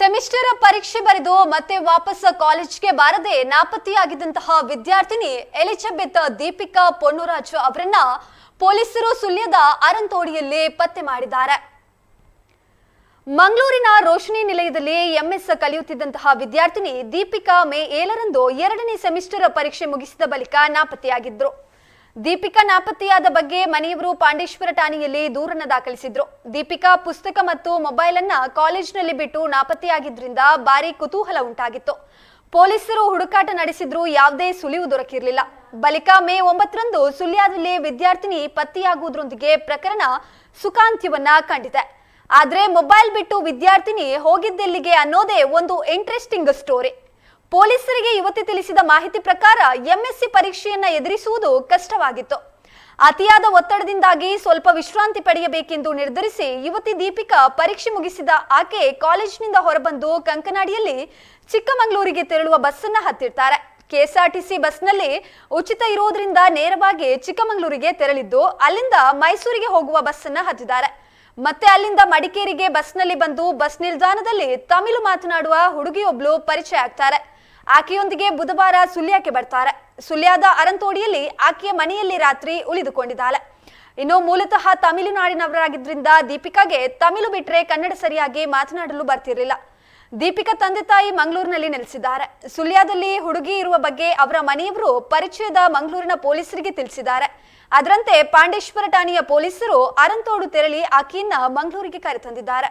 Semester ಪರೀಕ್ಷೆ ಬರೆದು ಮತ್ತೆ ವಾಪಸ್ ಕಾಲೇಜ್ಗೆ ಬಾರದೆ ನಾಪತ್ತೆಯಾಗಿದ್ದಂತಹ ವಿದ್ಯಾರ್ಥಿನಿ ಎಲಿಜಬೆತ್ ದೀಪಿಕಾ ಪೊನ್ನುರಾಜು ಅವರನ್ನ ಪೊಲೀಸರು ಸುಳ್ಯದ ಅರಂತೋಡಿಯಲ್ಲಿ ಪತ್ತೆ ಮಾಡಿದ್ದಾರೆ. ಮಂಗಳೂರಿನ ರೋಶನಿ ನಿಲಯದಲ್ಲಿ ಎಂಎಸ್ ಕಲಿಯುತ್ತಿದ್ದಂತಹ ವಿದ್ಯಾರ್ಥಿನಿ ದೀಪಿಕಾ ಮೇ ಏಳರಂದು ಎರಡನೇ ಸೆಮಿಸ್ಟರ್ ಪರೀಕ್ಷೆ ಮುಗಿಸಿದ ಬಳಿಕ ನಾಪತ್ತೆಯಾಗಿದ್ರು ದೀಪಿಕಾ ನಾಪತ್ತೆಯಾದ ಬಗ್ಗೆ ಮನೆಯವರು ಪಾಂಡೇಶ್ವರ ಠಾಣೆಯಲ್ಲಿ ದೂರನ್ನು ದಾಖಲಿಸಿದ್ರು. ದೀಪಿಕಾ ಪುಸ್ತಕ ಮತ್ತು ಮೊಬೈಲ್ ಅನ್ನ ಕಾಲೇಜಿನಲ್ಲಿ ಬಿಟ್ಟು ನಾಪತ್ತೆಯಾಗಿದ್ದರಿಂದ ಭಾರಿ ಕುತೂಹಲ ಉಂಟಾಗಿತ್ತು. ಪೊಲೀಸರು ಹುಡುಕಾಟ ನಡೆಸಿದ್ರು ಯಾವುದೇ ಸುಳಿವು ದೊರಕಿರಲಿಲ್ಲ. ಬಳಿಕ ಮೇ ಒಂಬತ್ತರಂದು ಸುಳ್ಯದಲ್ಲಿ ವಿದ್ಯಾರ್ಥಿನಿ ಪತ್ತೆಯಾಗುವುದರೊಂದಿಗೆ ಪ್ರಕರಣ ಸುಖಾಂತ್ಯವನ್ನ ಕಂಡಿದೆ. ಆದರೆ ಮೊಬೈಲ್ ಬಿಟ್ಟು ವಿದ್ಯಾರ್ಥಿನಿ ಹೋಗಿದ್ದೆಲ್ಲಿಗೆ ಅನ್ನೋದೇ ಒಂದು ಇಂಟ್ರೆಸ್ಟಿಂಗ್ ಸ್ಟೋರಿ ಪೊಲೀಸರಿಗೆ ಯುವತಿ ತಿಳಿಸಿದ ಮಾಹಿತಿ ಪ್ರಕಾರ ಎಂಎಸ್ಸಿ ಪರೀಕ್ಷೆಯನ್ನ ಎದುರಿಸುವುದು ಕಷ್ಟವಾಗಿತ್ತು. ಅತಿಯಾದ ಒತ್ತಡದಿಂದಾಗಿ ಸ್ವಲ್ಪ ವಿಶ್ರಾಂತಿ ಪಡೆಯಬೇಕೆಂದು ನಿರ್ಧರಿಸಿ ಯುವತಿ ದೀಪಿಕಾ ಪರೀಕ್ಷೆ ಮುಗಿಸಿದ ಆಕೆ ಕಾಲೇಜಿನಿಂದ ಹೊರಬಂದು ಕಂಕನಾಡಿಯಲ್ಲಿ ಚಿಕ್ಕಮಗಳೂರಿಗೆ ತೆರಳುವ ಬಸ್ಸನ್ನ ಹತ್ತಿರ್ತಾರೆ. ಕೆಎಸ್ಆರ್ಟಿಸಿ ಬಸ್ನಲ್ಲಿ ಉಚಿತ ಇರೋದ್ರಿಂದ ನೇರವಾಗಿ ಚಿಕ್ಕಮಗಳೂರಿಗೆ ತೆರಳಿದ್ದು ಅಲ್ಲಿಂದ ಮೈಸೂರಿಗೆ ಹೋಗುವ ಬಸ್ಸನ್ನ ಹತ್ತಿದ್ದಾರೆ. ಮತ್ತೆ ಅಲ್ಲಿಂದ ಮಡಿಕೇರಿಗೆ ಬಸ್ನಲ್ಲಿ ಬಂದು ಬಸ್ ನಿಲ್ದಾಣದಲ್ಲಿ ತಮಿಳು ಮಾತನಾಡುವ ಹುಡುಗಿಯೊಬ್ಳು ಪರಿಚಯ ಆಗ್ತಾರೆ. ಆಕೆಯೊಂದಿಗೆ ಬುಧವಾರ ಸುಳ್ಯಕ್ಕೆ ಬರ್ತಾರೆ. ಸುಲ್ಯಾದ ಅರಂತೋಡಿಯಲ್ಲಿ ಆಕೆಯ ಮನೆಯಲ್ಲಿ ರಾತ್ರಿ ಉಳಿದುಕೊಂಡಿದ್ದಾಳೆ. ಇನ್ನು ಮೂಲತಃ ತಮಿಳುನಾಡಿನವರಾಗಿದ್ದರಿಂದ ದೀಪಿಕಾಗೆ ತಮಿಳು ಬಿಟ್ರೆ ಕನ್ನಡ ಸರಿಯಾಗಿ ಮಾತನಾಡಲು ಬರ್ತಿರಲಿಲ್ಲ. ದೀಪಿಕಾ ತಂದೆ ತಾಯಿ ಮಂಗಳೂರಿನಲ್ಲಿ ನೆಲೆಸಿದ್ದಾರೆ. ಸುಲ್ಯಾದಲ್ಲಿ ಹುಡುಗಿ ಇರುವ ಬಗ್ಗೆ ಅವರ ಮನೆಯವರು ಪರಿಚಯದ ಮಂಗಳೂರಿನ ಪೊಲೀಸರಿಗೆ ತಿಳಿಸಿದ್ದಾರೆ. ಅದರಂತೆ ಪಾಂಡೇಶ್ವರ ಠಾಣೆಯ ಪೊಲೀಸರು ಅರಂತೋಡು ತೆರಳಿ ಆಕೆಯನ್ನ ಮಂಗಳೂರಿಗೆ ಕರೆತಂದಿದ್ದಾರೆ.